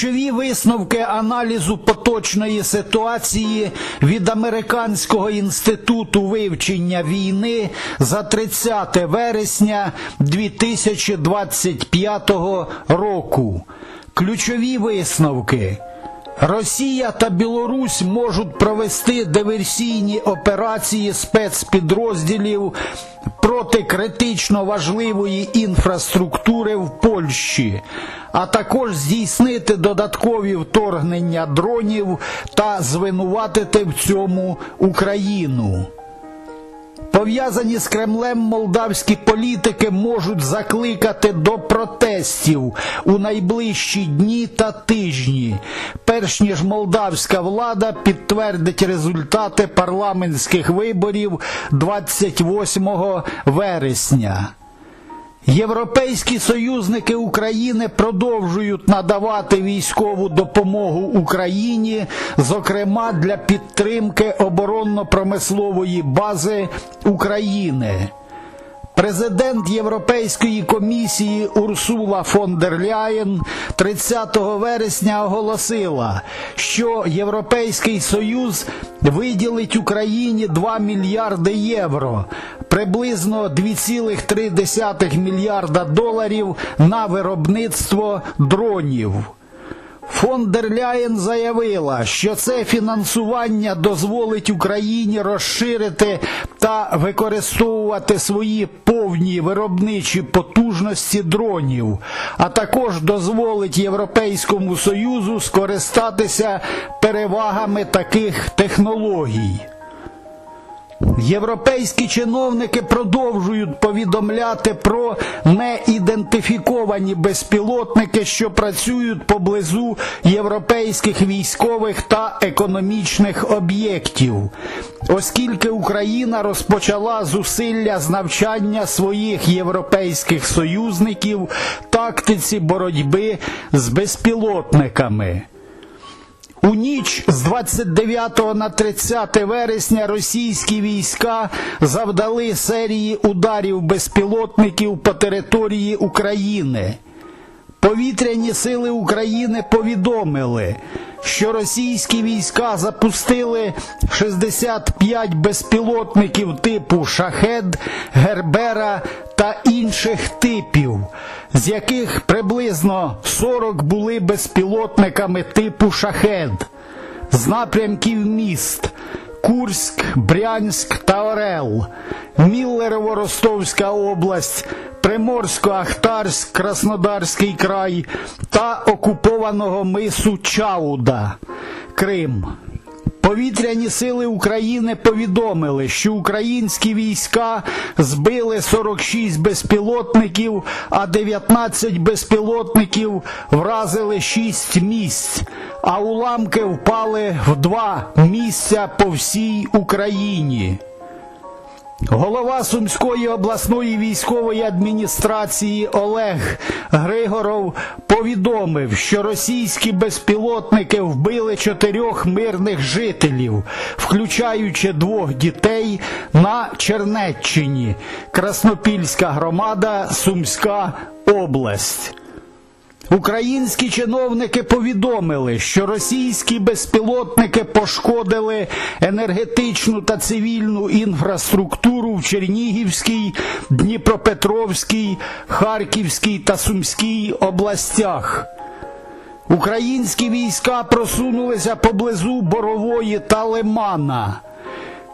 Ключові висновки аналізу поточної ситуації від Американського інституту вивчення війни за 30 вересня 2025 року. Ключові висновки. Росія та Білорусь можуть провести диверсійні операції спецпідрозділів проти критично важливої інфраструктури в Польщі, а також здійснити додаткові вторгнення дронів та звинуватити в цьому Україну. Пов'язані з Кремлем молдавські політики можуть закликати до протестів у найближчі дні та тижні, перш ніж молдавська влада підтвердить результати парламентських виборів 28 вересня. Європейські союзники України продовжують надавати військову допомогу Україні, зокрема для підтримки оборонно-промислової бази України. Президент Європейської комісії Урсула фон дер Ляєн 30 вересня оголосила, що Європейський Союз виділить Україні 2 мільярди євро, приблизно 2,3 мільярда доларів на виробництво дронів. Фон дер Ляєн заявила, що це фінансування дозволить Україні розширити та використовувати свої повні виробничі потужності дронів, а також дозволить Європейському Союзу скористатися перевагами таких технологій. Європейські чиновники продовжують повідомляти про неідентифіковані безпілотники, що працюють поблизу європейських військових та економічних об'єктів, оскільки Україна розпочала зусилля з навчання своїх європейських союзників тактиці боротьби з безпілотниками. У ніч з 29 на 30 вересня російські війська завдали серії ударів безпілотників по території України. Повітряні сили України повідомили, що російські війська запустили 65 безпілотників типу Шахед, Гербера та інших типів, з яких приблизно 40 були безпілотниками типу Шахед. З напрямків міст Курськ, Брянськ та Орел, Міллерово-Ростовська область, Приморсько-Ахтарськ, Краснодарський край та окупованого мису Чауда, Крим. Повітряні сили України повідомили, що українські війська збили 46 безпілотників, а 19 безпілотників вразили 6 місць, а уламки впали в два місця по всій Україні. Голова Сумської обласної військової адміністрації Олег Григоров повідомив, що російські безпілотники вбили чотирьох мирних жителів, включаючи двох дітей на Чернеччині, Краснопільська громада, Сумська область. Українські чиновники повідомили, що російські безпілотники пошкодили енергетичну та цивільну інфраструктуру в Чернігівській, Дніпропетровській, Харківській та Сумській областях. Українські війська просунулися поблизу Борової та Лимана.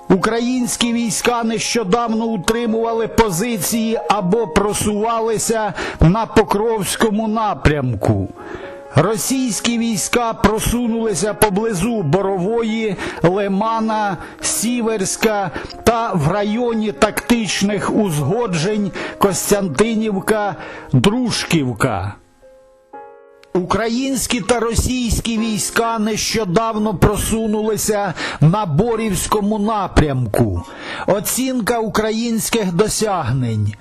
Українські війська нещодавно утримували позиції або просувалися на Покровському напрямку. Російські війська просунулися поблизу Борової, Лимана, Сіверська та в районі тактичних узгоджень Костянтинівка, Дружківка. Українські та російські війська нещодавно просунулися на Борівському напрямку. Оцінка українських досягнень.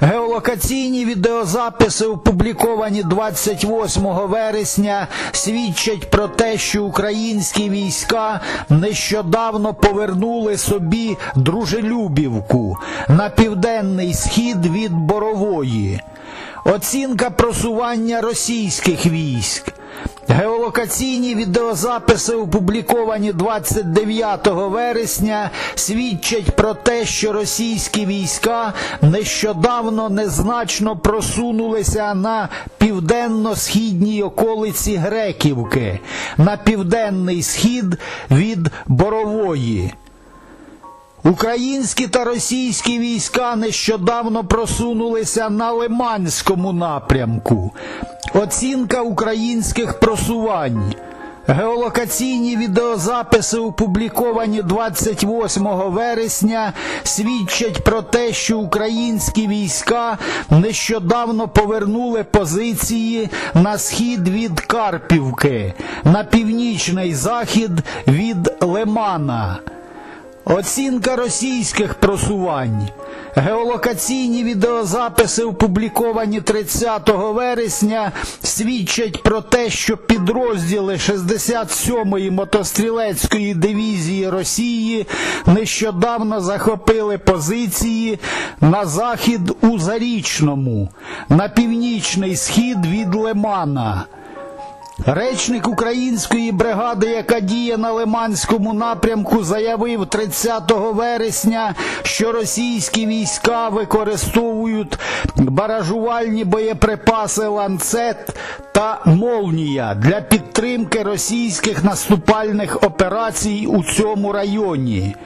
Геолокаційні відеозаписи, опубліковані 28 вересня, свідчать про те, що українські війська нещодавно повернули собі Дружелюбівку на південний схід від Борової. Оцінка просування російських військ. Геолокаційні відеозаписи, опубліковані 29 вересня, свідчать про те, що російські війська нещодавно незначно просунулися на південно-східній околиці Греківки, на південний схід від Борової. Українські та російські війська нещодавно просунулися на Лиманському напрямку. Оцінка українських просувань. Геолокаційні відеозаписи, опубліковані 28 вересня, свідчать про те, що українські війська нещодавно повернули позиції на схід від Карпівки, на північний захід від Лимана. Оцінка російських просувань. Геолокаційні відеозаписи, опубліковані 30 вересня, свідчать про те, що підрозділи 67-ї мотострілецької дивізії Росії нещодавно захопили позиції на захід у Зарічному, на північний схід від Лимана. Речник української бригади, яка діє на Лиманському напрямку, заявив 30 вересня, що російські війська використовують баражувальні боєприпаси ланцет та молнія для підтримки російських наступальних операцій у цьому районі.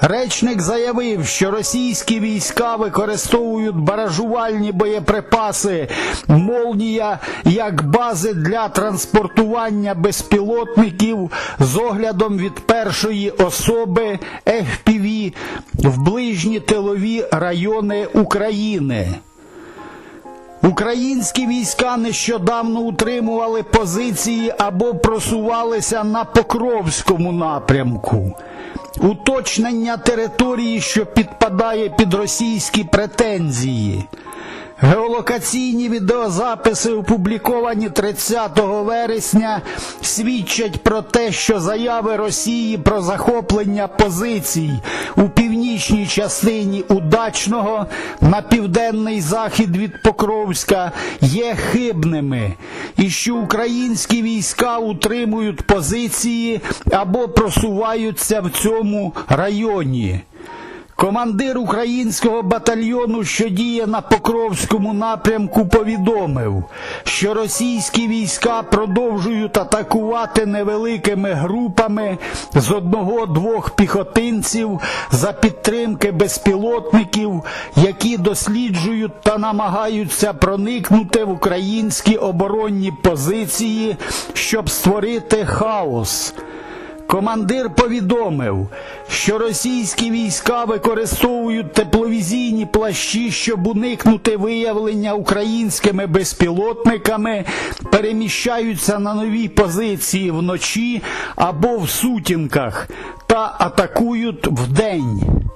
Речник заявив, що російські війська використовують баражувальні боєприпаси Молнія як бази для транспортування безпілотників з оглядом від першої особи FPV в ближні тилові райони України. Українські війська нещодавно утримували позиції або просувалися на Покровському напрямку. Уточнення території, що підпадає під російські претензії. Геолокаційні відеозаписи, опубліковані 30 вересня, свідчать про те, що заяви Росії про захоплення позицій у північній частині Удачного на південний захід від Покровська є хибними, і що українські війська утримують позиції або просуваються в цьому районі. Командир українського батальйону, що діє на Покровському напрямку, повідомив, що російські війська продовжують атакувати невеликими групами з одного-двох піхотинців за підтримки безпілотників, які досліджують та намагаються проникнути в українські оборонні позиції, щоб створити хаос. Командир повідомив, що російські війська використовують тепловізійні плащі, щоб уникнути виявлення українськими безпілотниками, переміщаються на нові позиції вночі або в сутінках та атакують вдень.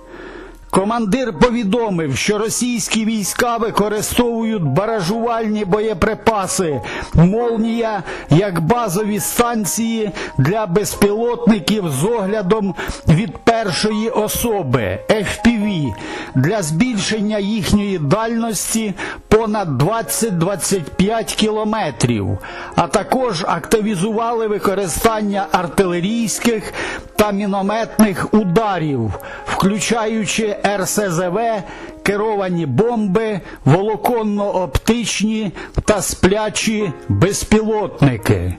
Командир повідомив, що російські війська використовують баражувальні боєприпаси Молнія як базові станції для безпілотників з оглядом від першої особи FPV для збільшення їхньої дальності понад 20-25 кілометрів, а також активізували використання артилерійських та мінометних ударів, включаючи РСЗВ, керовані бомби, волоконно-оптичні та сплячі безпілотники.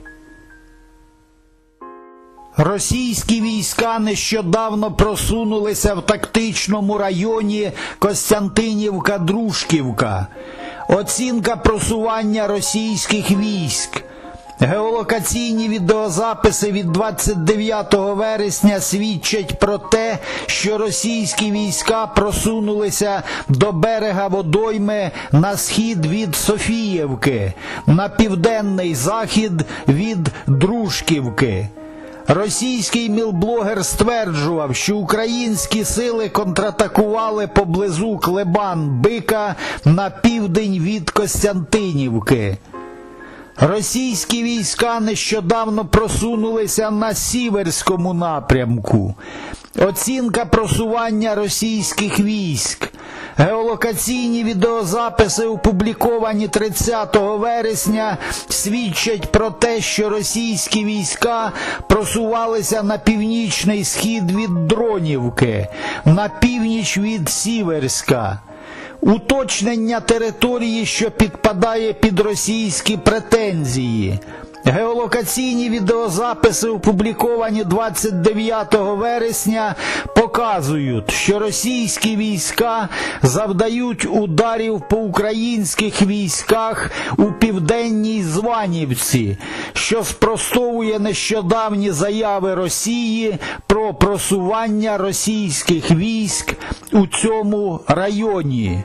Російські війська нещодавно просунулися в тактичному районі Костянтинівка-Дружківка. Оцінка просування російських військ. Геолокаційні відеозаписи від 29 вересня свідчать про те, що російські війська просунулися до берега водойми на схід від Софіївки, на південний захід від Дружківки. Російський мілблогер стверджував, що українські сили контратакували поблизу Клебан-Бика на південь від Костянтинівки. Російські війська нещодавно просунулися на сіверському напрямку. Оцінка просування російських військ. Геолокаційні відеозаписи, опубліковані 30 вересня, свідчать про те, що російські війська просувалися на північний схід від Дронівки, на північ від Сіверська. Уточнення території, що підпадає під російські претензії. Геолокаційні відеозаписи, опубліковані 29 вересня, показують, що російські війська завдають ударів по українських військах у південній Званівці, що спростовує нещодавні заяви Росії про просування російських військ у цьому районі.